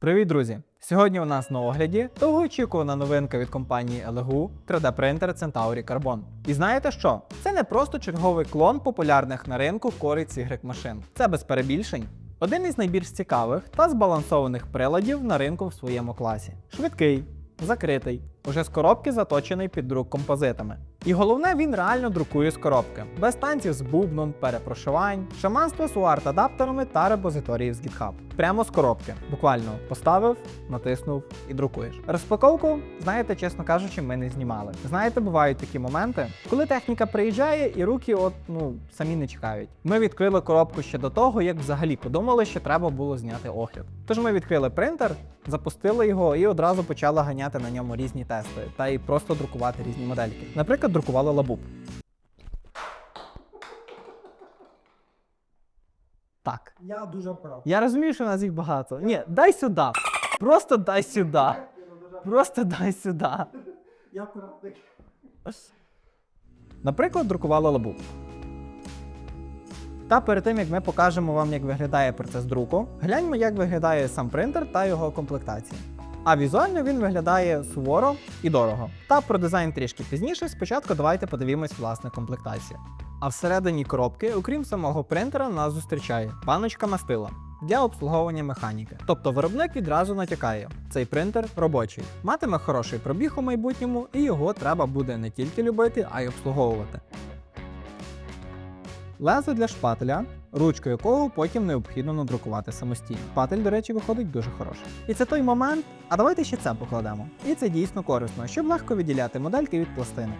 Привіт, друзі! Сьогодні у нас на огляді довгоочікувана новинка від компанії LGU 3D-принтер Centauri Carbon. І знаєте що? Це не просто черговий клон популярних на ринку Corex Y машин. Це без перебільшень. Один із найбільш цікавих та збалансованих приладів на ринку в своєму класі. Швидкий, закритий, уже з коробки заточений під друк композитами. І головне, він реально друкує з коробки, без танців з бубном, перепрошувань, шаманства з UART-адаптерами та репозиторіїв з GitHub. Прямо з коробки. Буквально поставив, натиснув і друкуєш. Розпаковку, знаєте, чесно кажучи, ми не знімали. Знаєте, бувають такі моменти, коли техніка приїжджає і руки от ну самі не чекають. Ми відкрили коробку ще до того, як взагалі подумали, що треба було зняти огляд. Тож ми відкрили принтер, запустили його і одразу почали ганяти на ньому різні тести та й просто друкувати різні модельки. Наприклад, друкували лабуб. Так. Я дуже прав. Я розумію, що в нас їх багато. Ні, дай сюди. Просто дай сюди. Просто дай сюди. Я правник. Наприклад, друкували лабуб. Та перед тим як ми покажемо вам, як виглядає процес друку, гляньмо, як виглядає сам принтер та його комплектація. А візуально він виглядає суворо і дорого. Та про дизайн трішки пізніше. Спочатку давайте подивимось власне комплектацію. А всередині коробки, окрім самого принтера, нас зустрічає баночка мастила для обслуговування механіки. Тобто виробник відразу натякає, цей принтер робочий, матиме хороший пробіг у майбутньому, і його треба буде не тільки любити, а й обслуговувати. Лезо для шпателя, ручку якого потім необхідно надрукувати самостійно. Шпатель, до речі, виходить дуже хороший. І це той момент, а давайте ще це покладемо. І це дійсно корисно, щоб легко відділяти модельки від пластини.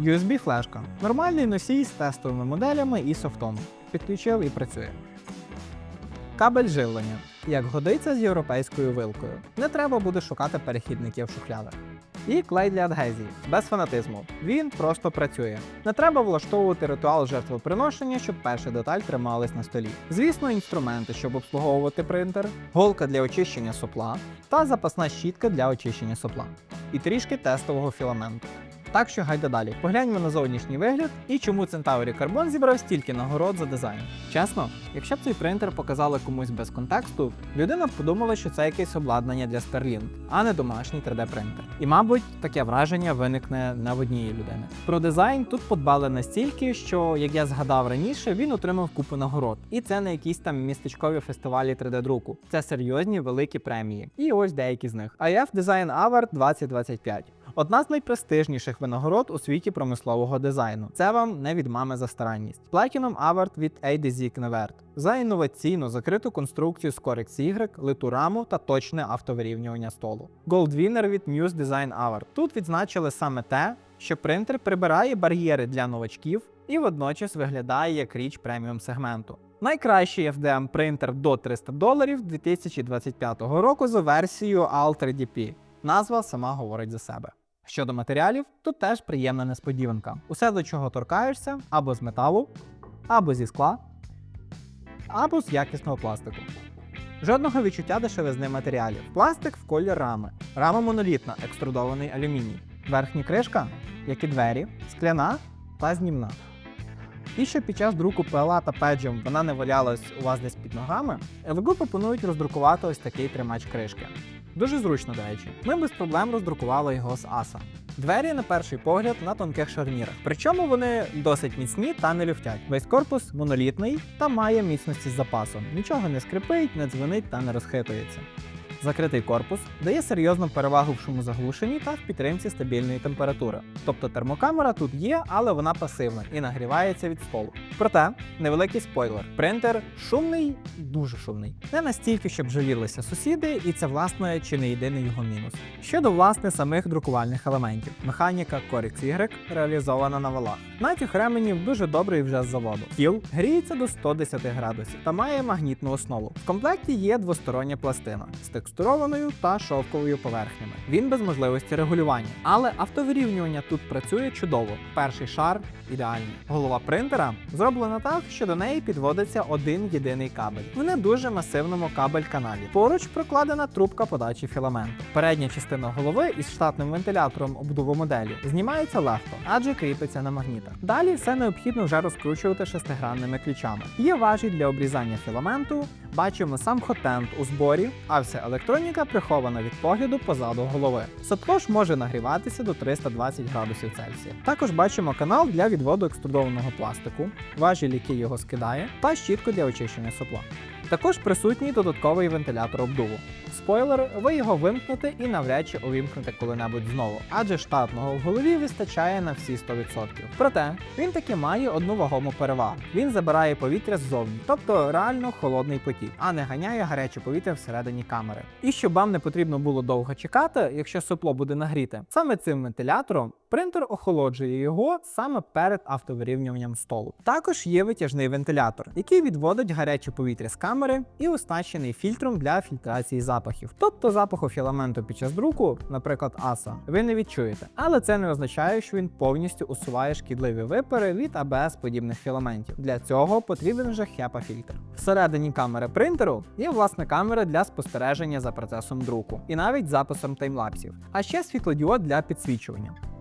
USB флешка. Нормальний носій з тестовими моделями і софтом. Підключив і працює. Кабель живлення. Як годиться з європейською вилкою. Не треба буде шукати перехідників в шухлядах. І клей для адгезії, без фанатизму. Він просто працює. Не треба влаштовувати ритуал жертвоприношення, щоб перша деталь трималась на столі. Звісно, інструменти, щоб обслуговувати принтер, голка для очищення сопла та запасна щітка для очищення сопла. І трішки тестового філаменту. Так що гайда далі. Погляньмо на зовнішній вигляд і чому Centauri Carbon зібрав стільки нагород за дизайн. Чесно, якщо б цей принтер показали комусь без контексту, людина б подумала, що це якесь обладнання для Starlink, а не домашній 3D-принтер. І, мабуть, таке враження виникне не в однієї людини. Про дизайн тут подбали настільки, що, як я згадав раніше, він отримав купу нагород. І це не якісь там містечкові фестивалі 3D-друку. Це серйозні великі премії. І ось деякі з них. IF Design Award 2025. Одна з найпрестижніших винагород у світі промислового дизайну. Це вам не від мами за старанність. Platinum Award від ADZ Knevert за інноваційну закриту конструкцію з Corex Y, литу раму та точне автовирівнювання столу. Gold Winner від Muse Design Award. Тут відзначили саме те, що принтер прибирає бар'єри для новачків і водночас виглядає як річ преміум сегменту. Найкращий FDM принтер до 300 доларів 2025 року за версією Ultra DP. Назва сама говорить за себе. Щодо матеріалів, тут теж приємна несподіванка. Усе, до чого торкаєшся, або з металу, або зі скла, або з якісного пластику. Жодного відчуття дешевизни матеріалів. Пластик в колір рами. Рама монолітна, екструдований алюміній. Верхня кришка, як і двері, скляна та знімна. І щоб під час друку PLA та педжем вона не валялась у вас десь під ногами, LGU пропонують роздрукувати ось такий тримач кришки. Дуже зручно, до речі. Ми без проблем роздрукували його з аса. Двері, на перший погляд, на тонких шарнірах. Причому вони досить міцні та не люфтять. Весь корпус монолітний та має міцності з запасом. Нічого не скрипить, не дзвонить та не розхитується. Закритий корпус дає серйозну перевагу в шумозаглушенні та в підтримці стабільної температури. Тобто термокамера тут є, але вона пасивна і нагрівається від столу. Проте невеликий спойлер: принтер шумний, дуже шумний. Не настільки, щоб жалілися сусіди, і це власне чи не єдиний його мінус. Щодо власне самих друкувальних елементів, механіка Corex Y реалізована на валах. Натяг ременів дуже добрий вже з заводу. Кіл гріється до 110 градусів та має магнітну основу. В комплекті є двостороння пластина з текстурованою та шовковою поверхнями. Він без можливості регулювання, але автовирівнювання тут працює чудово. Перший шар ідеальний. Голова принтера зроблена так, що до неї підводиться один єдиний кабель в не дуже масивному кабель-каналі. Поруч прокладена трубка подачі філаменту. Передня частина голови із штатним вентилятором обдуву моделі знімається легко, адже кріпиться на магнітах. Далі все необхідно вже розкручувати шестигранними ключами. Є важіль для обрізання філаменту, Бачимо сам хотент у зборі, а все вся електроніка прихована від погляду позаду голови. Ж може нагріватися до 320 градусів Цельсія. Також бачимо канал для відводу екструдованого пластику, важіль, який його скидає, та щітку для очищення сопла. Також присутній додатковий вентилятор обдуву. Спойлер, ви його вимкнете і навряд чи увімкнете коли-небудь знову, адже штатного в голові вистачає на всі 100%. Проте він таки має одну вагому перевагу: він забирає повітря ззовні, тобто реально холодний потік, а не ганяє гаряче повітря всередині камери. І щоб вам не потрібно було довго чекати, якщо сопло буде нагріте, саме цим вентилятором принтер охолоджує його саме перед автовирівнюванням столу. Також є витяжний вентилятор, який відводить гаряче повітря з камери і оснащений фільтром для фільтрації запахів. Тобто запаху філаменту під час друку, наприклад, аса, ви не відчуєте. Але це не означає, що він повністю усуває шкідливі випари від АБС подібних філаментів. Для цього потрібен вже HEPA-фільтр. Всередині камери принтеру є власне камера для спостереження за процесом друку і навіть записом таймлапсів, а ще світлодіод для підсвічування.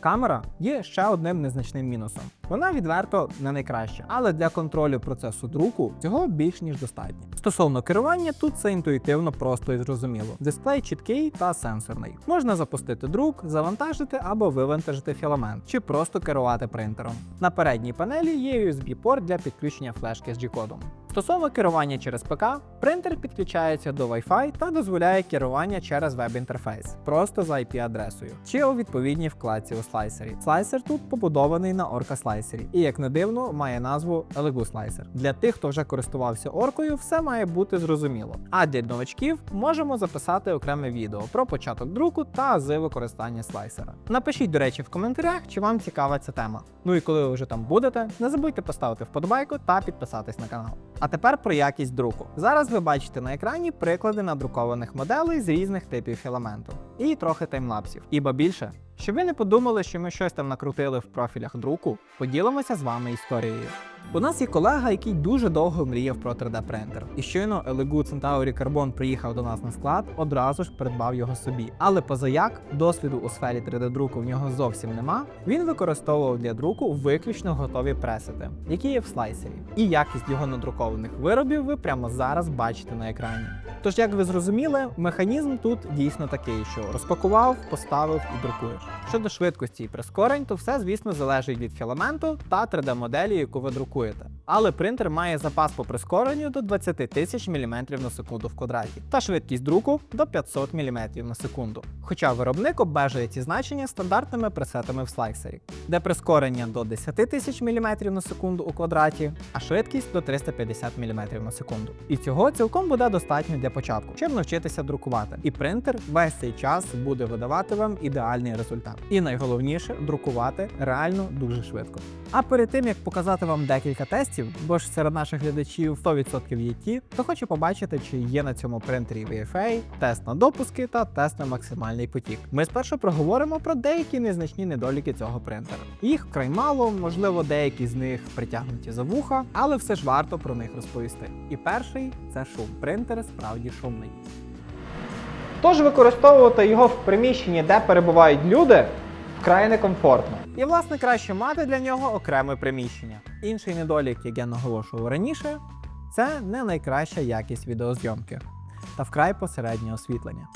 Камера є ще одним незначним мінусом. Вона відверто не найкраща, але для контролю процесу друку цього більш ніж достатньо. Стосовно керування, тут це інтуїтивно просто і зрозуміло. Дисплей чіткий та сенсорний. Можна запустити друк, завантажити або вивантажити філамент, чи просто керувати принтером. На передній панелі є USB-порт для підключення флешки з G-кодом. Стосовно керування через ПК, принтер підключається до Wi-Fi та дозволяє керування через веб-інтерфейс, просто за IP-адресою, чи у відповідній вкладці у слайсері. Слайсер тут побудований на Orca слайсері і, як не дивно, має назву Elegoo. Для тих, хто вже користувався оркою, все має бути зрозуміло. А для новачків можемо записати окреме відео про початок друку та ази використання слайсера. Напишіть, до речі, в коментарях, чи вам цікава ця тема. Ну і коли ви вже там будете, не забудьте поставити вподобайку та підписатись на канал. А тепер про якість друку. Зараз ви бачите на екрані приклади надрукованих моделей з різних типів філаменту і трохи таймлапсів. Іба більше. Щоб ви не подумали, що ми щось там накрутили в профілях друку, поділимося з вами історією. У нас є колега, який дуже довго мріяв про 3D-принтер. І щойно Elegoo Centauri Carbon приїхав до нас на склад, одразу ж придбав його собі. Але позаяк досвіду у сфері 3D-друку в нього зовсім нема. Він використовував для друку виключно готові пресети, які є в слайсері. І якість його надрукованих виробів ви прямо зараз бачите на екрані. Тож, як ви зрозуміли, механізм тут дійсно такий, що розпакував, поставив і друкуєш. Щодо швидкості і прискорень, то все, звісно, залежить від філаменту та 3D-моделі, яку ви друкуєте. Але принтер має запас по прискоренню до 20 тисяч мм на секунду в квадраті та швидкість друку до 500 мм на секунду. Хоча виробник обмежує ці значення стандартними пресетами в слайсері, де прискорення до 10 тисяч мм на секунду у квадраті, а швидкість до 350 мм на секунду. І цього цілком буде достатньо для початку, щоб навчитися друкувати. І принтер весь цей час буде видавати вам ідеальний результат. І найголовніше друкувати реально дуже швидко. А перед тим як показати вам декілька тестів, бо ж серед наших глядачів 100% є ті, то хочу побачити, чи є на цьому принтері VFA, тест на допуски та тест на максимальний потік. Ми спершу проговоримо про деякі незначні недоліки цього принтера. Їх вкрай мало, можливо, деякі з них притягнуті за вуха, але все ж варто про них розповісти. І перший це шум. Принтер справді шумний. Тож використовувати його в приміщенні, де перебувають люди, вкрай некомфортно. І, власне, краще мати для нього окреме приміщення. Інший недолік, як я наголошував раніше, це не найкраща якість відеозйомки та вкрай посереднє освітлення.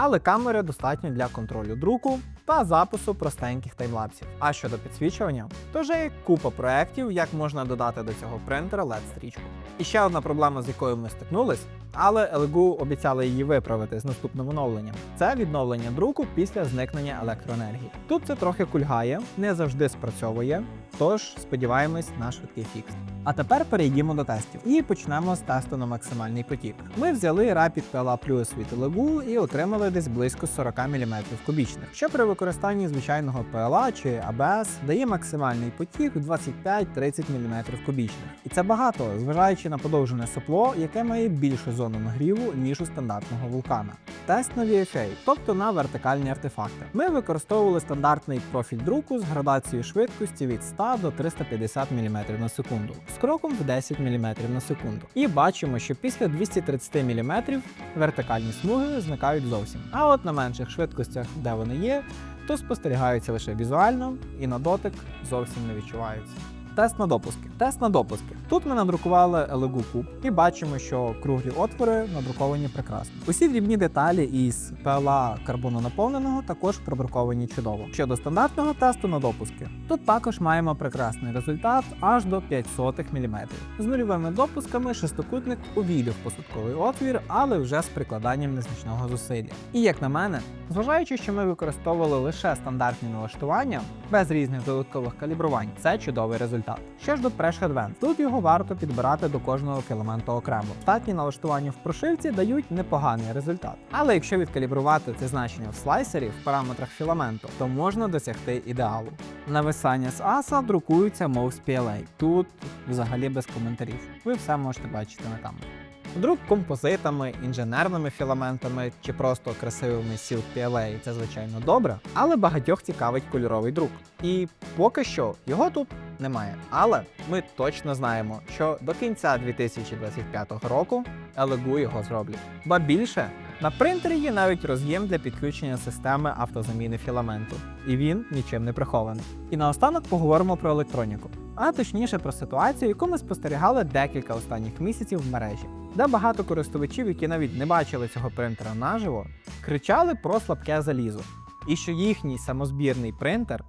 Але камери достатньо для контролю друку та запису простеньких таймлапсів. А щодо підсвічування, то вже є купа проєктів, як можна додати до цього принтера LED-стрічку. І ще одна проблема, з якою ми стикнулись, але Elegoo обіцяли її виправити з наступним оновленням. Це відновлення друку після зникнення електроенергії. Тут це трохи кульгає, не завжди спрацьовує, тож сподіваємось на швидкий фікс. А тепер перейдімо до тестів і почнемо з тесту на максимальний потік. Ми взяли Rapid PLA Plus від Elegoo і отримали десь близько 40 мм кубічних, що при використанні звичайного PLA чи ABS дає максимальний потік 25-30 мм кубічних. І це багато, зважаючи на подовжене сопло, яке має більшу зону нагріву, ніж у стандартного вулкана. Тест на VFA, тобто на вертикальні артефакти. Ми використовували стандартний профіль друку з градацією швидкості від 100 до 350 мм на секунду з кроком в 10 мм на секунду. І бачимо, що після 230 мм вертикальні смуги зникають зовсім. А от на менших швидкостях, де вони є, то спостерігаються лише візуально і на дотик зовсім не відчуваються. Тест на допуски. Тест на допуски. Тут ми надрукували LEGO куб і бачимо, що круглі отвори надруковані прекрасно. Усі дрібні деталі із PLA карбононаповненого також пробруковані чудово. Щодо стандартного тесту на допуски, тут також маємо прекрасний результат аж до 0,05 мм. З нульовими допусками шестикутник увійде в посадковий отвір, але вже з прикладанням незначного зусилля. І як на мене, зважаючи, що ми використовували лише стандартні налаштування без різних додаткових калібрувань, це чудовий результат. Що ж до Presh Advance, тут його варто підбирати до кожного філаменту окремо. Штатні налаштування в прошивці дають непоганий результат. Але якщо відкалібрувати це значення в слайсері в параметрах філаменту, то можна досягти ідеалу. Нависання з ASA друкуються мов з PLA. Тут взагалі без коментарів. Ви все можете бачити на камері. Друк композитами, інженерними філаментами чи просто красивими сіл PLA – це звичайно добре, але багатьох цікавить кольоровий друк. І поки що його тут немає. Але ми точно знаємо, що до кінця 2025 року LEGO його зроблять. Ба більше, на принтері є навіть роз'єм для підключення системи автозаміни філаменту, і він нічим не прихований. І наостанок поговоримо про електроніку, а точніше про ситуацію, яку ми спостерігали декілька останніх місяців в мережі, де багато користувачів, які навіть не бачили цього принтера наживо, кричали про слабке залізо, і що їхній самозбірний принтер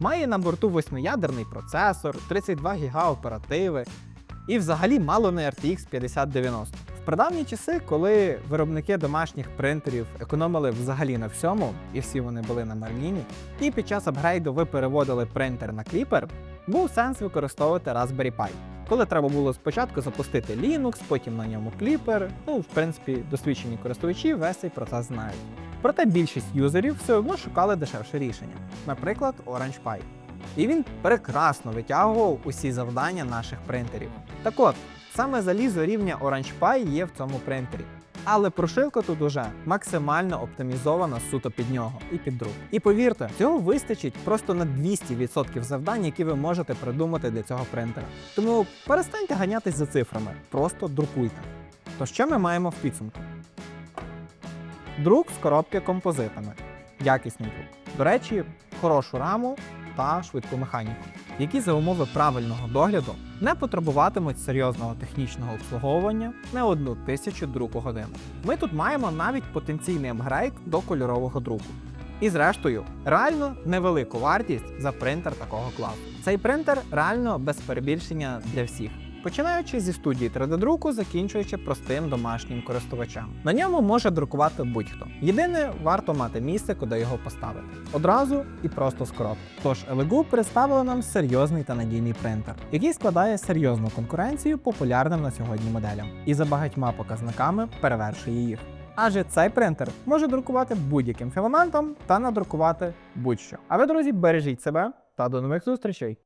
має на борту восьмиядерний процесор, 32 ГБ оперативи і взагалі мало не RTX 5090. В прадавні часи, коли виробники домашніх принтерів економили взагалі на всьому, і всі вони були на Марліні, і під час апгрейду ви переводили принтер на кліпер, був сенс використовувати Raspberry Pi. Коли треба було спочатку запустити Linux, потім на ньому кліпер, ну, в принципі, досвідчені користувачі весь цей процес знають. Проте більшість юзерів все одно шукали дешевше рішення, наприклад, Orange Pi. І він прекрасно витягував усі завдання наших принтерів. Так от, саме залізо рівня Orange Pi є в цьому принтері. Але прошивка тут уже максимально оптимізована суто під нього і під друк. І повірте, цього вистачить просто на 200% завдань, які ви можете придумати для цього принтера. Тому перестаньте ганятись за цифрами, просто друкуйте. То що ми маємо в підсумку? Друк з коробки композитами. Якісний друк. До речі, хорошу раму та швидку механіку, які за умови правильного догляду не потребуватимуть серйозного технічного обслуговування не одну тисячу друку годин. Ми тут маємо навіть потенційний апгрейд до кольорового друку. І зрештою, реально невелику вартість за принтер такого класу. Цей принтер реально без перебільшення для всіх. Починаючи зі студії 3D-друку, закінчуючи простим домашнім користувачам. На ньому може друкувати будь-хто. Єдине, варто мати місце, куди його поставити. Одразу і просто з коробки. Тож LEGO представило нам серйозний та надійний принтер, який складає серйозну конкуренцію популярним на сьогодні моделям, і за багатьма показниками перевершує їх. Адже цей принтер може друкувати будь-яким філаментом та надрукувати будь-що. А ви, друзі, бережіть себе та до нових зустрічей!